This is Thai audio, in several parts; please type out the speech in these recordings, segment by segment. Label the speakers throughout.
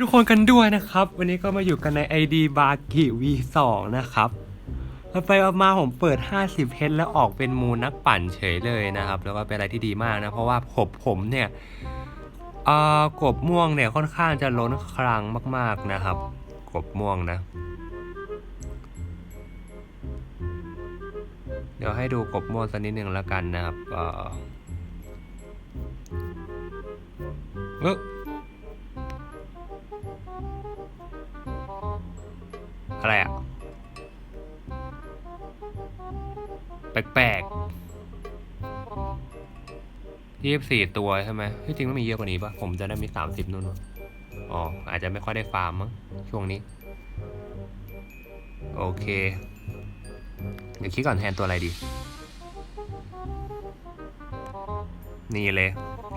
Speaker 1: ทุกคนกันด้วยนะครับ วันนี้ก็มาอยู่กันใน ID b a r k i V2 นะครับแล้วไปเอามาผมเปิด 50 เพชรแล้วออกเป็นมูนักปั่นเฉยเลยนะครับ แล้วก็เป็นอะไรที่ดีมากนะ เพราะว่าผมผมเนี่ยอ่อกบม่วงเนี่ยค่อนข้างจะล้นคลังมาก ๆนะครับ กบม่วงนะ เดี๋ยวให้ดูกบม่วงสักนิดหนึ่งแล้วกันนะครับเออ อะไรอะแปลกๆยี่สิบสี่ตัวใช่ไหมที่จริงต้องมีเยอะกว่านี้ปะผมจะได้มีสามสิบนู่นอ๋อ อาจจะไม่ค่อยได้ฟาร์มมั้งช่วงนี้ โอเค เดี๋ยวคิดก่อนแทนตัวอะไรดี นี่เลย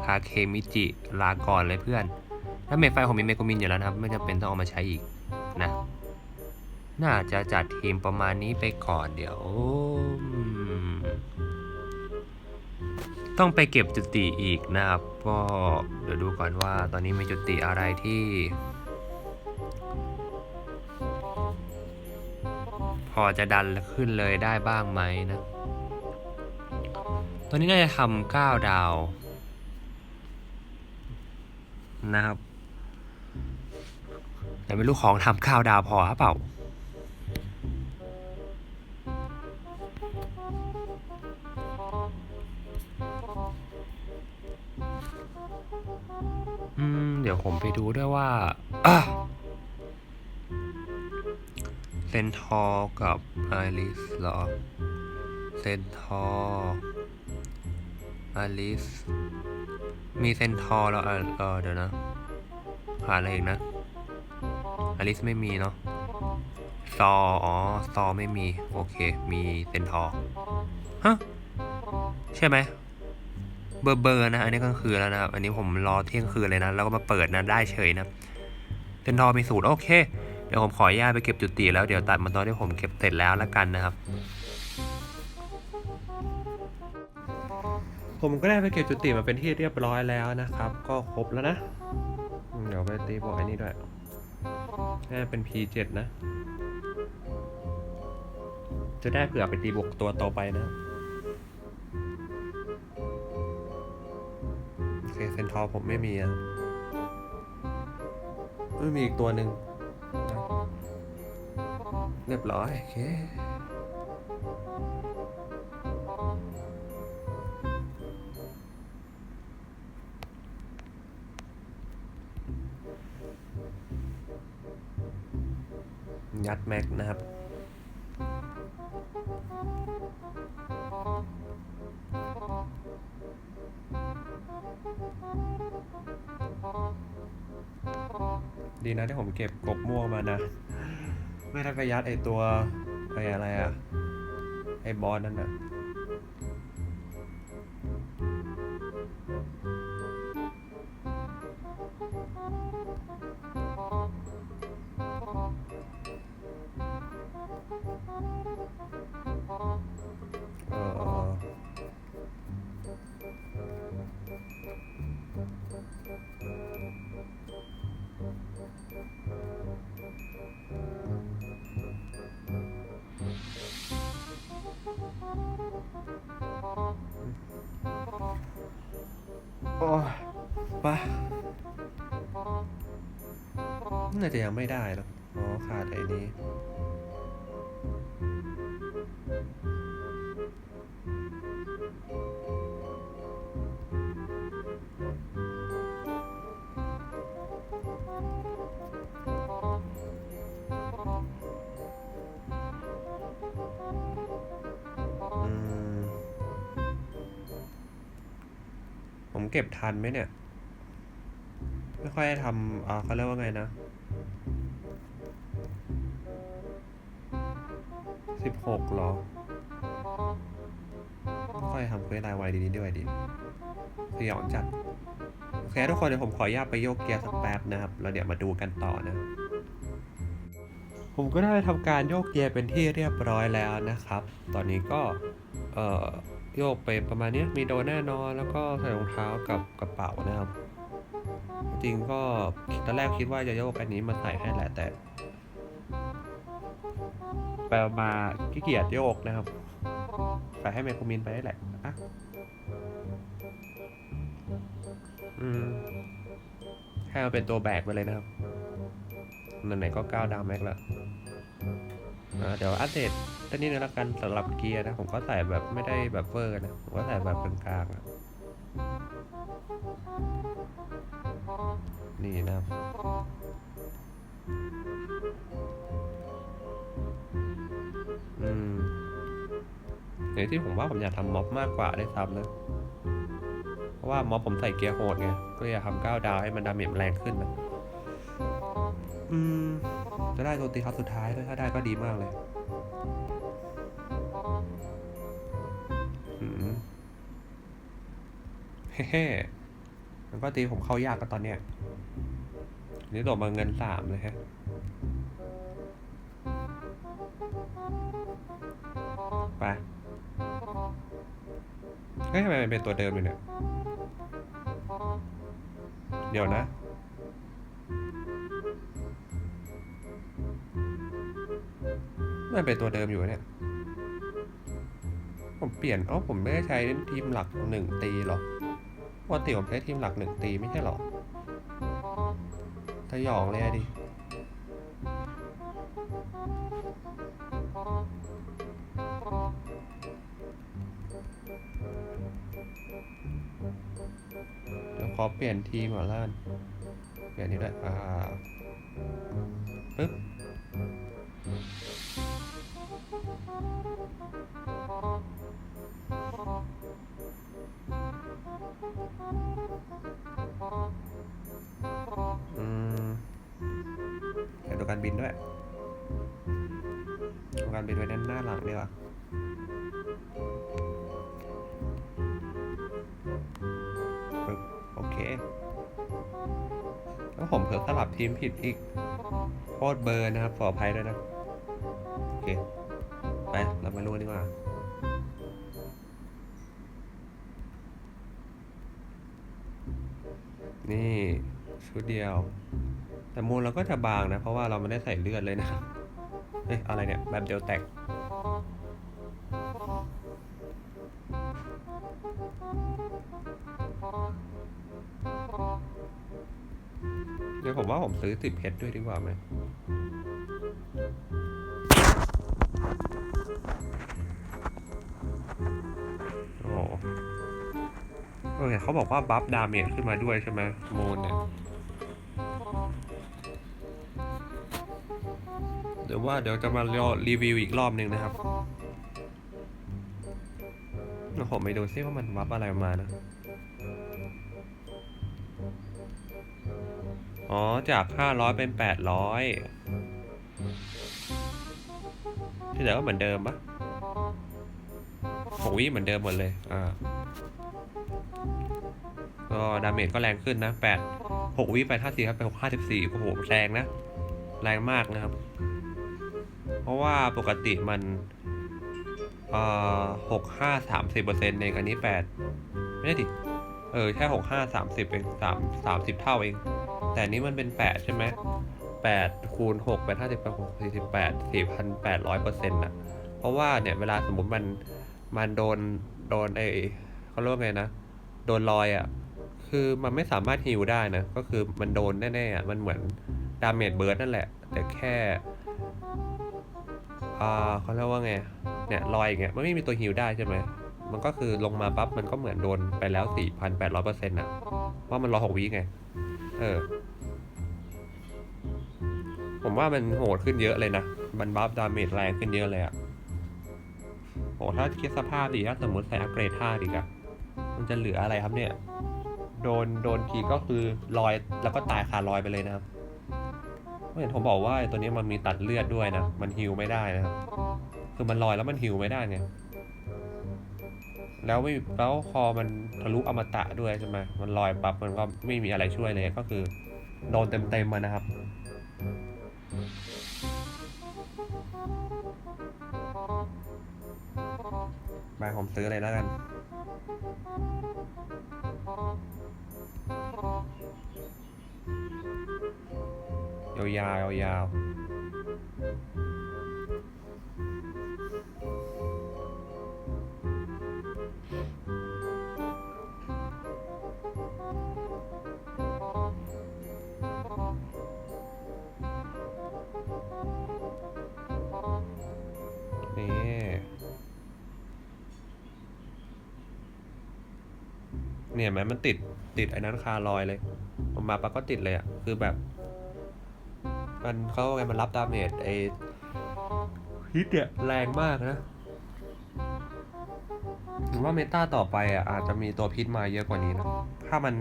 Speaker 1: คาเคมิจิ ลาก่อนเลยเพื่อน ถ้าเมฟไฟผมมีเมโกมินอยู่แล้วนะครับ ไม่จำเป็นต้องเอามาใช้อีก น่าจะจัดทีมประมาณนี้ไปก่อนเดี๋ยว ต้องไปเก็บจุติอีกนะครับ ก็เดี๋ยวดูก่อนว่าตอนนี้มีจุติอะไรที่ พอจะดันขึ้นเลยได้บ้างไหมนะ ตอนนี้น่าจะทำเก้าดาว นะครับ แต่ไม่รู้ของทำเก้าดาวพอหรือเปล่า ยวผมไปดูด้วยว่าเซนทอร์กับไอริสเหรอเซนทอร์ไอริสมีเซนทอร์แล้วเออเอเดี๋ยวนะขาอะไรอีกนะไอริสไม่มีเนาะซออ๋อซอไม่มี โอเค มีเซนทอร์ฮะ ใช่ไหม เบอร์เบอร์นะ อันนี้ก็คือแล้วนะครับ อันนี้ผมรอเที่ยงคืนเลยนะ แล้วก็มาเปิดนะ ได้เฉยนะเซนทอมีสูตร โอเค เดี๋ยวผมขออนุญาตไปเก็บจุดติแล้ว เดี๋ยวตัดมาตอนที่ผมเก็บเสร็จแล้วละกันนะครับ ผมก็ได้ไปเก็บจุดติมาเป็นที่เรียบร้อยแล้วนะครับ ก็ครบแล้วนะ เดี๋ยวไปตีบวกไอ้นี่ด้วยน่าเป็น P7 นะ จะได้เผื่อไปตีบวกตัวต่อไปนะ เคเซนทอร์ผมไม่มีอะไม่มีอีกตัวหนึ่งเรียบร้อยโอเคยัดแม็กนะครับ ดีนะที่ผมเก็บกบม่วงมานะ ไม่ทันไปยัดไอตัวไออะไรอะไอบอสนั่นอะ น่าจะยังไม่ได้หรอกอ๋อขาดไอ้นี้ผมเก็บทันไหมเนี่ย ไม่ค่อยทำอ่าเขาเรียกว่าไงนะ หกหรอค่อยทำเควสรายวันดีๆด้วยดิสยองจัดโอเคทุกคนเดี๋ยวผมขออนุญาตไปโยกเกียร์สักแป๊บนะครับ แล้วเดี๋ยวมาดูกันต่อนะ ผมก็ได้ทำการโยกเกียร์เป็นที่เรียบร้อยแล้วนะครับ ตอนนี้ก็เอ่อโยกไปประมาณนี้มีโดนแน่นอนแล้วก็ใส่รองเท้ากับกระเป๋านะครับ จริงก็ตอนแรกคิดว่าจะโยกอันนี้มาใส่ให้แหละแต่ ไปมาขี้เกียจโยกนะครับใส่ให้เมโครมินไปได้แหละอะอืมให้เอาเป็นตัวแบกไปเลยนะครับไหนๆก็ก้าวดาวแม็กแล้วเดี๋ยวอัปเดตตัวนี้นึงแล้วกันสำหรับเกียร์นะ ผมก็ใส่แบบไม่ได้แบบเวอร์นะ ผมก็ใส่แบบกลางๆอะนี่นะครับ อย่างที่ผมว่าผมอยากทำม็อบมากกว่าได้ซ้ำนะ เพราะว่าม็อบผมใส่เกียร์โหดไง ก็อยากทำก้าวดาวให้มันดาเมจแรงขึ้นนะ อืม จะได้ตัวตีครั้งสุดท้ายด้วยถ้าได้ก็ดีมากเลยอืมเฮ้มันก็ตีผมเข้ายากก็ตอนเนี้ยนี่ตกมาเงินสามเลยฮะ ฮ้ยทำไมมันเป็นตัวเดิมอยู่เนี่ย เดี๋ยวนะ มันเป็นตัวเดิมอยู่เนี่ย ผมเปลี่ยนอ้าผมไม่ได้ใช้ทีมหลักหนึ่งตีหรอปกติผมใช้ทีมหลักหนึ่งตีไม่ใช่หรอทยองเลยดิ เดี๋ยวขอเปลี่ยนทีมก่อนละกันเปลี่ยนนี้ด้วยอ่าปึ๊บอืมเดี๋ยวดูการบินด้วยดูการบินไว้ด้านหน้าหลังดีกว่า ผมเผลอสลับทีมผิดอีกโคตรเบอร์นะครับขออภัยด้วยนะ โอเค ไปเรามาลุ้นดีกว่านี่ ชุดเดียว แต่มูลเราก็จะบางนะ เพราะว่าเราไม่ได้ใส่เลือดเลยนะเฮ้ยอะไรเนี่ย แบบเดียวแตก ดี๋ยวผมว่าผมซื้อติดเพชรด้วยดีกว่าไหมโอ้เออเขาบอกว่าบัฟดาเมจขึ้นมาด้วยใช่ไหมโมนเนี่ยเดี๋ยวว่าเดี๋ยวจะมารอรีวิวอีกรอบหนึ่งนะครับเดี๋ยวผมไปดูซิว่ามันบัฟอะไรมานะ อ๋อ จาก 500 เป็น 800 ที่เหลือก็เหมือนเดิมปะหกวิเหมือนเดิมหมดเลย อ่า ก็ดาเมจก็แรงขึ้นนะแปดหกวิไปห้าสี่ครับไปหกห้าสิบสี่โอ้โหแรงนะ แรงมากนะครับ เพราะว่าปกติมันเอ่อหกห้าสามสิบเปอร์เซ็นต์เองอันนี้แปดไม่ได้ดิ เออ แค่หกห้าสามสิบเองสามสามสิบเท่าเอง แต่นี้มันเป็นแปดใช่ไหมแปดคูณหกเป็นห้าสิบแปดสี่สิบแปดสี่พันแปดร้อยเปอร์เซ็นต์ะเพราะว่าเนี่ยเวลาสมมติมันมันโดนโดนไอเขาเรียกว่าไงนะ โดนรอยอะคือมันไม่สามารถฮิวได้นะ ก็คือมันโดนแน่ๆอะมันเหมือนดาเมจเบิร์ดนั่นแหละ แต่แค่อ่าเขาเรียกว่าไง เนี่ยรอยอย่างเงี้ยมันไม่มีตัวฮิวได้ใช่ไหมมันก็คือลงมาปั๊บมันก็เหมือนโดนไปแล้ว 4,800เปอร์เซ็นต์อะว่ามันรอหกวิไง เออ ผมว่ามันโหดขึ้นเยอะเลยนะ มันบัฟดาเมจแรงขึ้นเยอะเลยอะโหถ้าคิดสภาพดีถ้าสมมติใส่อัปเกรด5ดีกอะมันจะเหลืออะไรครับเนี่ย โดนโดนทีก็คือลอยแล้วก็ตายคาลอยไปเลยนะครับเห็นผมบอกว่าตัวนี้มันมีตัดเลือดด้วยนะ มันฮิวไม่ได้นะครับ คือมันลอยแล้วมันฮิวไม่ได้ไงแล้วไม่แล้วคอมันทะลุอมตะด้วยใช่ไหมมันลอยปับมันก็ไม่มีอะไรช่วยเลยก็คือโดนเต็มๆมานะครับ มาผมซื้อเลยแล้วกัน ยาวยาวยาว เนี่ยแม้มันติดติดไอ้นั้นคาลอยเลยผมมาปั๊บก็ติดเลยอะคือแบบ มันเขาไงมันรับดาเมจไอ้ฮิตเนี่ยแรงมากนะผมว่าเมตาต่อไปอะอาจจะมีตัวพิษมาเยอะกว่านี้นะ ถ้ามัน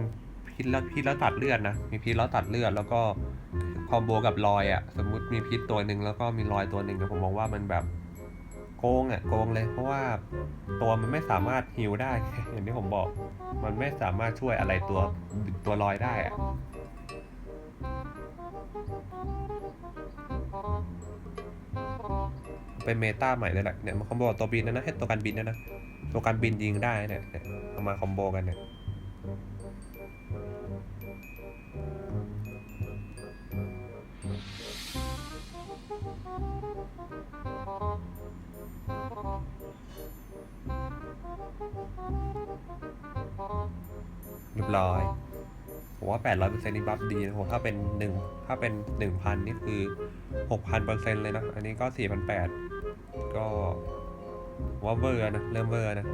Speaker 1: พิษแล้วพิษแล้วตัดเลือดนะ มีพิษแล้วตัดเลือดแล้วก็คอมโบกับรอยอะ สมมุติมีพิษตัวหนึ่งแล้วก็มีรอยตัวหนึ่งเนี่ยผมมองว่ามันแบบ กงอะโกงเลย เพราะว่าตัวมันไม่สามารถฮิวได้อย่างที่ผมบอก มันไม่สามารถช่วยอะไรตัวตัวลอยได้อะเป็นเมตาใหม่เลยแหละเนี่ยมาคอมโบตัวบินนะนะให้ตัวการบินนะนะตัวการบินยิงได้เนี่ยเนี่ยเอามาคอมโบกันเนี่ย ผมว่า800%นี่บัฟดีนะผมถ้าเป็นหนึ่งถ้าเป็น 1,000 นี่คือ 6,000%เซ็นต์เลยนะ อันนี้ก็ 4,800 ก็ว่าเวอร์นะ เริ่มเวอร์นะ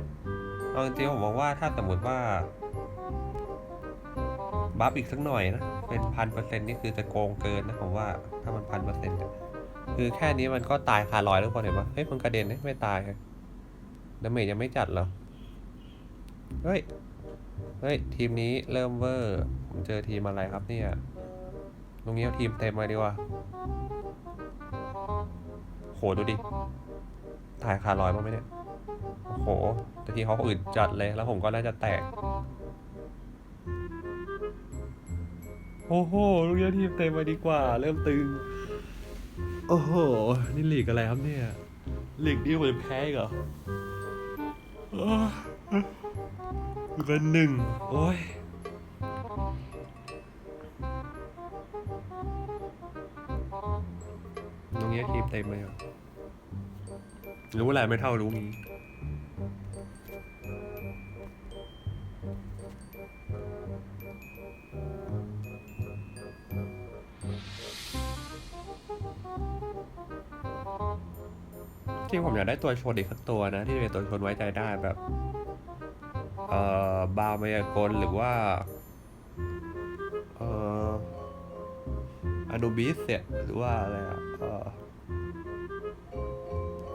Speaker 1: เอาจริงๆผมมองว่าถ้าสมมติว่า บัฟอีกสักหน่อยนะ เป็นพันเปอร์เซ็นต์นี่คือจะโกงเกินนะผมว่าถ้ามันพันเปอร์เซ็นต์คือแค่นี้มันก็ตายคาลอยแล้วคนเห็นปะเฮ้ยมันกระเด็นไม่ตายครับดาเมจยังไม่จัดเหรอ เฮ้ย เฮ้ย ทีมนี้เริ่มเวอร์ผมเจอทีมอะไรครับเนี่ยตรงนี้เอาทีมเต็มมาดีกว่าโหดูดิ ถ่ายคาลอยบ้างไหมเนี่ยโอ้โห แต่ทีเขาอื่นจัดเลยแล้วผมก็น่าจะแตก โอ้โหลูกนี้ทีมเต็มมาดีกว่า เริ่มตึง โอ้โห นี่หลีกอะไรครับเนี่ยหลีกดีกว่าแพ้อีกเหรอ เกินหนึ่งโอ้ยตรงนี้ทีมเต็มเลยอะรู้อะไรไม่เท่ารู้งี้จริงผมอยากได้ตัวชนอีกสักตัวนะ ที่เป็นตัวชนไว้ใจได้แบบ เอ่อบาวมายากลหรือว่าเอ่ออนูบิสเนี่ยหรือว่าอะไรอะเอ่อ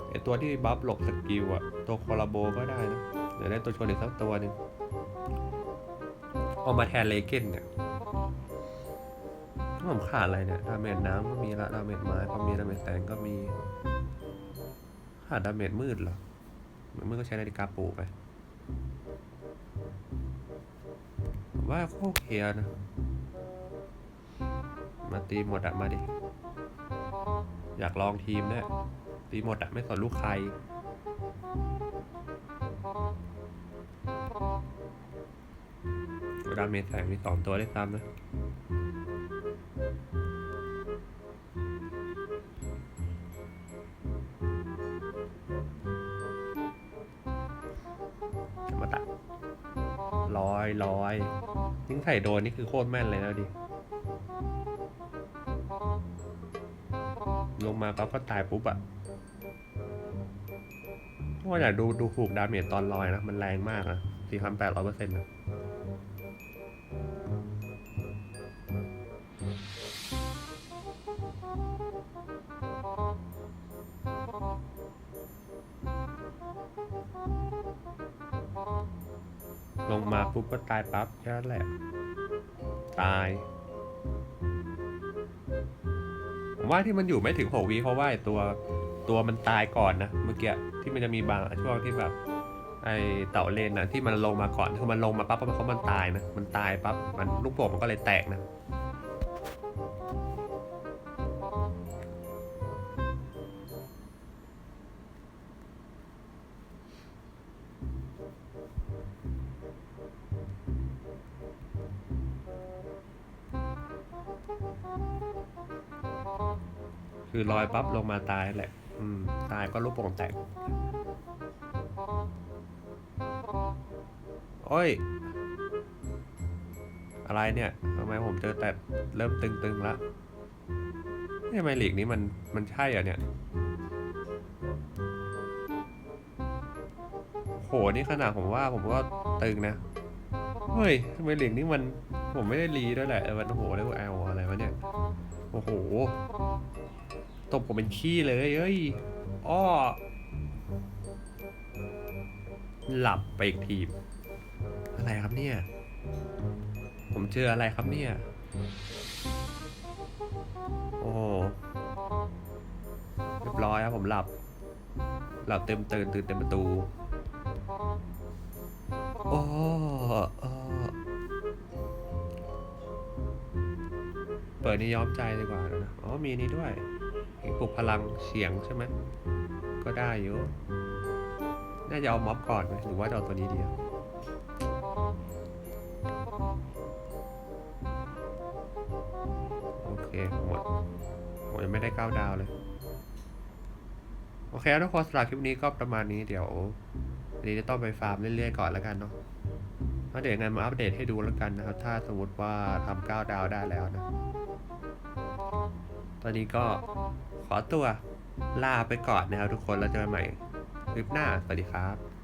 Speaker 1: ไอตัวที่บัฟหลบสกิลอะตัวคอลาโบก็ได้นะ เดี๋ยวได้ตัวชนอีกสักตัวหนึ่งเอามาแทนเลเกนเนี่ยผมขาดอะไรเนี่ยดาเมจน้ำก็มีละดาเมจไม้ก็มีดาเมจแสงก็มี ขาดดาเมจมืดเหรอมืดก็ใช้นาฬิกาปลูกไป ว่าโคตรเคลียนะ มาตีหมดอะมาดิ อยากลองทีมเนี่ยตีหมดอะไม่สนลูกใคร ดาเมจแสงมีสองตัวได้ซ้ำนะมาตัดลอยลอย ยิ่งใส่โดนนี่คือโคตรแม่นเลยแล้วดิ ลงมาปั๊บก็ตายปุ๊บอะว่าอยากดูดูถูกดาเมจตอนลอยนะ มันแรงมากอะสี่พันแปดร้อยเปอร์เซ็นต์นะ ลงมาปุ๊บก็ตายปั๊บแค่นั้นแหละ ตาย ผมว่าที่มันอยู่ไม่ถึงหกวีเพราะว่าตัวตัวมันตายก่อนนะเมื่อกี้ที่มันจะมีบางช่วงที่แบบ ไอเต่าเลนนะที่มันลงมาก่อนคือมันลงมาปั๊บเพราะมันตายนะมันตายปั๊บมันลูกโป่งมันก็เลยแตกนะ
Speaker 2: ลอยปั๊บลงมาตายแหละ อืม ตายก็ลูกโป่งแตก โอ้ย อะไรเนี่ยทำไมผมเจอแต่เริ่มตึงๆแล้วทำไมหลีกนี้มันมันใช่เหรอเนี่ย โห นี่ขนาดผมว่าผมก็ตึงนะ เฮ้ยทำไมหลีกนี้มันผมไม่ได้รีด้วยแหละมันโอ้โหเรียกว่าแอลอะไรวะเนี่ย โอ้โห บผมเป็นขี้เลยเอ้ยอ้อหลับไปอีกทีอะไรครับเนี่ย ผมเจออะไรครับเนี่ย โอ้เรียบร้อยครับผมหลับ หลับเต็มตื่นตื่นเต็มประตู โอ้เออเปิดนี่ย้อมใจดีกว่านะ อ๋อมีนี้ด้วย ปลุกพลังเสียงใช่ไหมก็ได้อยู่น่าจะเอาม็อบก่อนไหมหรือว่าจะเอาตัวนี้ดีอะโอเคหมดผมยังไม่ได้ก้าวดาวเลย โอเคแล้วทุกคนสำหรับคลิปนี้ก็ประมาณนี้เดี๋ยวอันนี้จะต้องไปฟาร์มเรื่อยๆก่อนแล้วกันเนาะแล้วเดี๋ยวยังไงมาอัปเดตให้ดูแล้วกันนะครับ ถ้าสมมติว่าทำก้าวดาวได้แล้วนะ ตอนนี้ก็ ขอตัวลาไปก่อนนะครับทุกคน แล้วเจอกันใหม่คลิปหน้า สวัสดีครับ